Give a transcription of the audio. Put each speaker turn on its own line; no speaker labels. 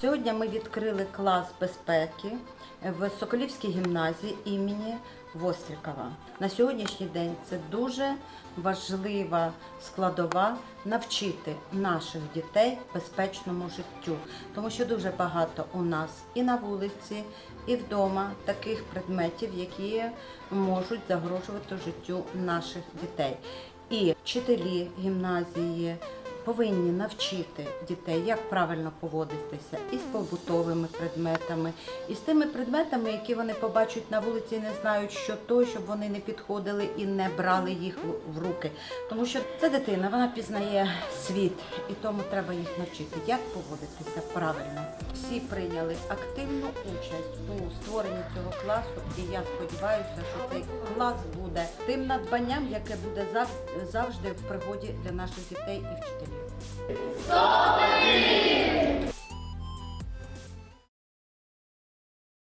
Сьогодні ми відкрили клас безпеки в Соколівській гімназії імені Вострікова. На сьогоднішній день це дуже важлива складова навчити наших дітей безпечному життю, тому що дуже багато у нас і на вулиці, і вдома таких предметів, які можуть загрожувати життю наших дітей. І вчителі гімназії повинні навчити дітей, як правильно поводитися із побутовими предметами, і з тими предметами, які вони побачать на вулиці, і не знають, що то, щоб вони не підходили і не брали їх в- руки. Тому що це дитина, вона пізнає світ, і тому треба їх навчити, як поводитися правильно. Всі прийняли активну участь у створенні цього класу, і я сподіваюся, що цей клас буде тим надбанням, яке буде зав- завжди в пригоді для наших дітей і вчителів. Só